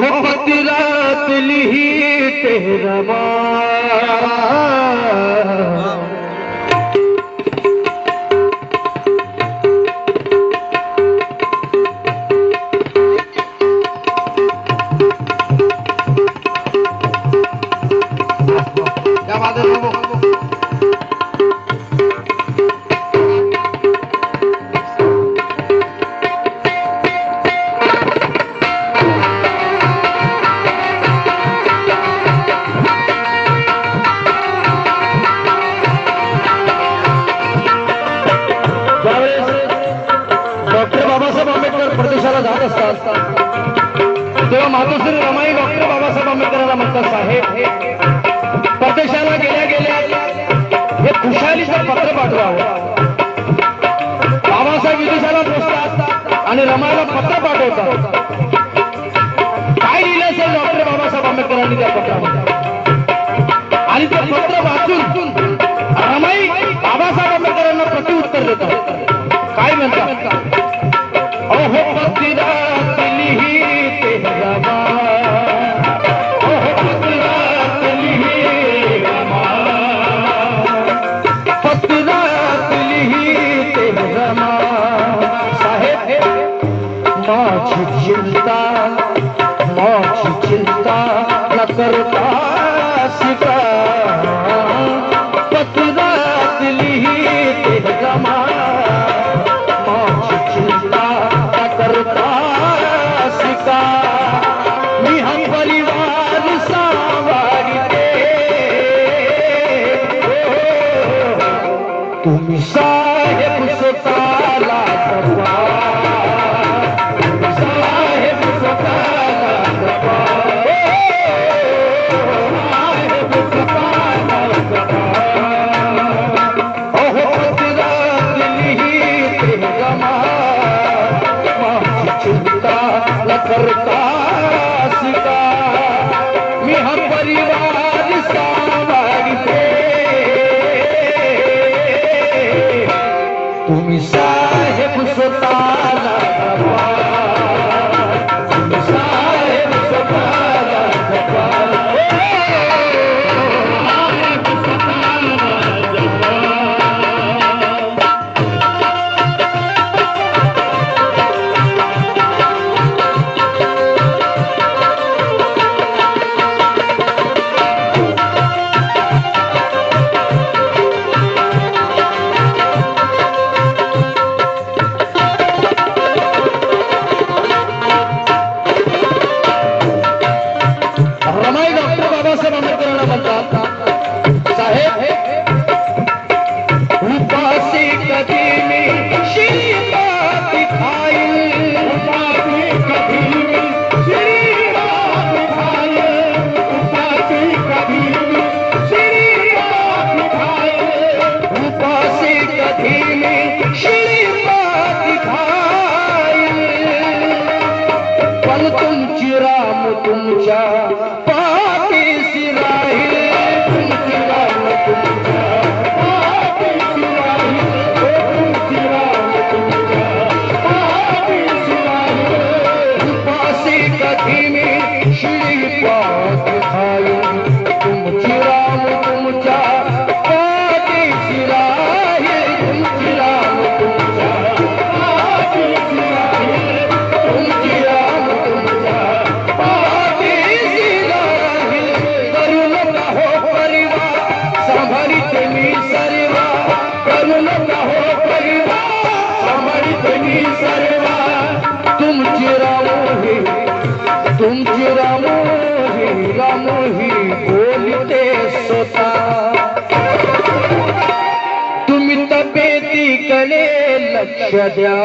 मोहब्बत रात ली तेरा असतात तेव्हा मातोश्री रमाई डॉक्टर बाबासाहेब आंबेडकरांना म्हणतात साहेब परदेशाला गेल्या गेल्या हे खुशालीचं पत्र पाठवावं बाबासाहेब विदेशाला पोचतात आणि रमाईला पत्र पाठवतात काय लिहिलं असेल डॉक्टर बाबासाहेब आंबेडकरांनी त्या पत्रामध्ये? आणि ते पत्र वाचून रमाई बाबासाहेब आंबेडकरांना प्रतिउत्तर देतात. काय म्हणतात? अहो पत्नीदार करता न करता. দিয়া পাতি সিরাহি होता। तुम्ही तब्येतीकडे लक्ष द्या।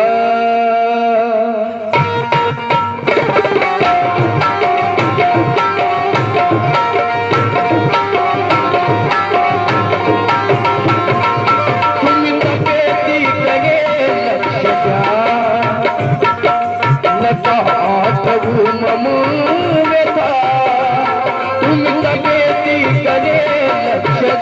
तुम्ही तब्येती कधी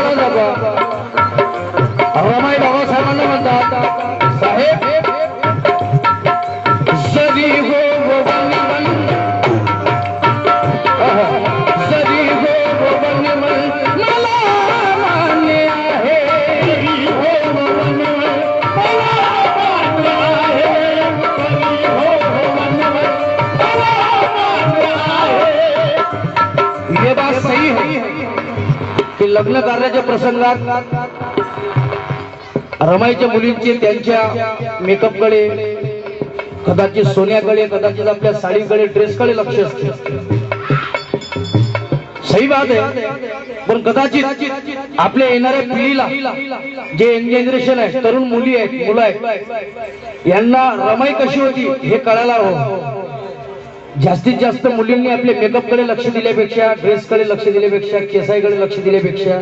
साहेब स्वतःला जागा रमाई बाबासाहेबांना म्हणतात लग्न कार्याच्या प्रसंगात रमाईच्या मुलींचे त्यांच्या मेकअपकडे कदाचित सोन्याकडे कदाचित आपल्या साडीकडे ड्रेसकडे लक्ष असते. सही बात आहे. पण कदाचित आपल्या येणाऱ्या पिढीला जे यंग जनरेशन आहे तरुण मुली आहेत मुलं आहेत यांना रमाई कशी होती हे कळायला हवं. जास्तीत जास्त मुलींनी आपल्या मेकअपकडे लक्ष दिल्यापेक्षा ड्रेसकडे लक्ष दिल्यापेक्षा केसाईकडे लक्ष दिल्यापेक्षा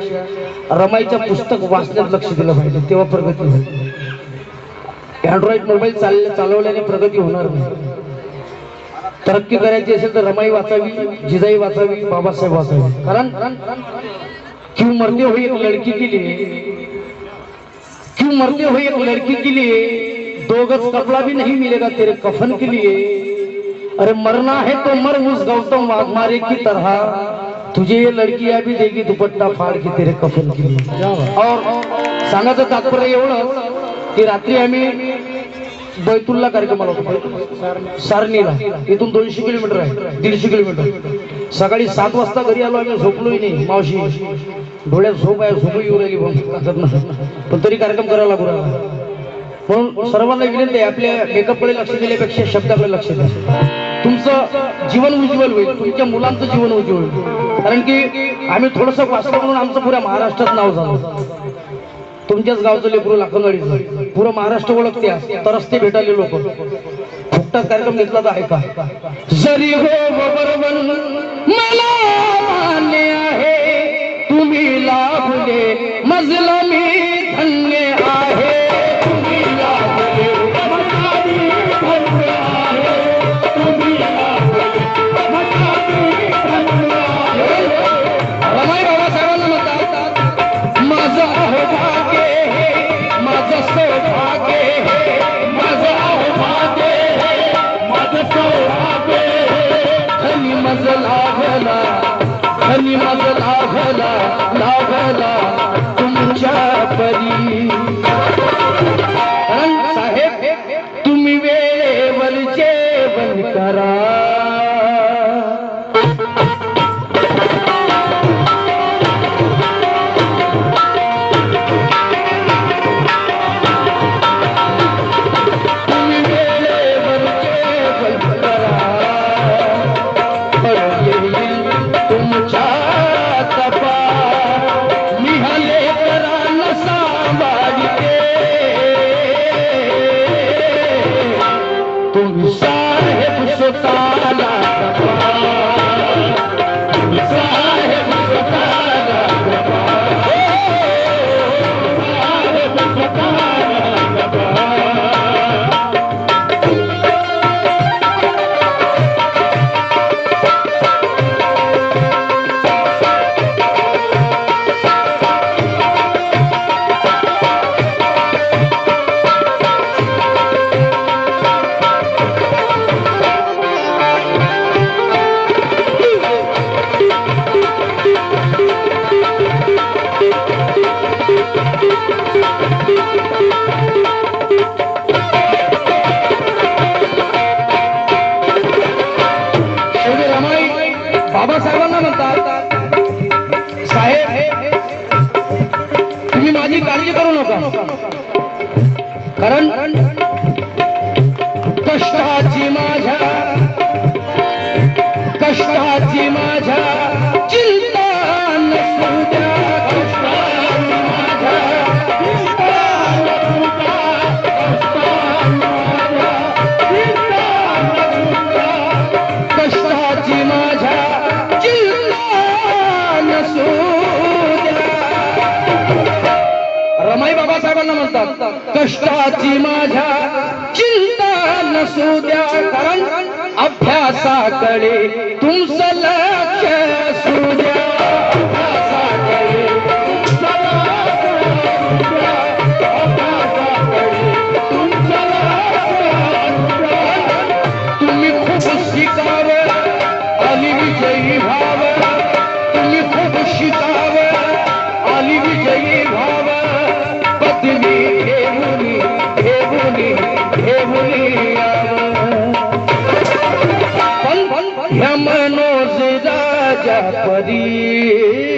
रमाईचं पुस्तक वाचण्यात लक्ष दिलं पाहिजे तेव्हा प्रगती होईल. अँड्रॉइड मोबाईल चाल चालवल्याने प्रगती होणार नाही. तरक्की करायची असेल तर रमाई वाचावी जिजाई वाचावी बाबासाहेब वाचावी. कारण क्यों मरते हुए एक लड़की के लिए क्यों मरते हुए एक लड़की के लिए दो गज कपड़ा भी नहीं मिलेगा तेरे कफन के लिए. अरे मरना है तो मर उस गौतम वाघमारे की तरह। तुझे ये लड़की भी देगी दुपट्टा फाड़ के तेरे कफन के लिए। और सांगायचं तात्पर्य एवढं की रात्री आम्ही बैतूलला कार्यक्रमाला होतो. सारणीला. इथून दोनशे किलोमीटर आहे दीडशे किलोमीटर. सकाळी सात वाजता घरी आलो आम्ही झोपलोही नाही मावशी. डोळ्यात झोप आहे झोप येऊ राहिली पण तरी कार्यक्रम करायला लागू राहिला. म्हणून सर्वांना विनंती आहे आपल्या मेकअपकडे लक्ष दिल्यापेक्षा शब्दाकडे लक्ष द्या. तुमचं जीवन उज्ज्वल होईल तुमच्या मुलांचं जीवन उज्ज्वल होईल. कारण की आम्ही थोडस वाचलं म्हणून आमचं पुऱ्या महाराष्ट्रात नाव झालं. तुमच्याच गावचं लेकरू लाखनवाडीचं पुरं महाराष्ट्र ओळखते आज. तरच ते लोक. फुकटात कार्यक्रम घेतला तर ऐका जरी हो बरोबर मला मान्य आहे तुम्ही लाभले मजला मी धन्य आहे. कष्टाची माझ्या चिंता नसू द्या कष्टाची माझ्या चिंता नसू द्या कष्टाची माझ्या चिंता नसू द्या कारण ह्या साकडे तुमचं लक्ष सुरे परी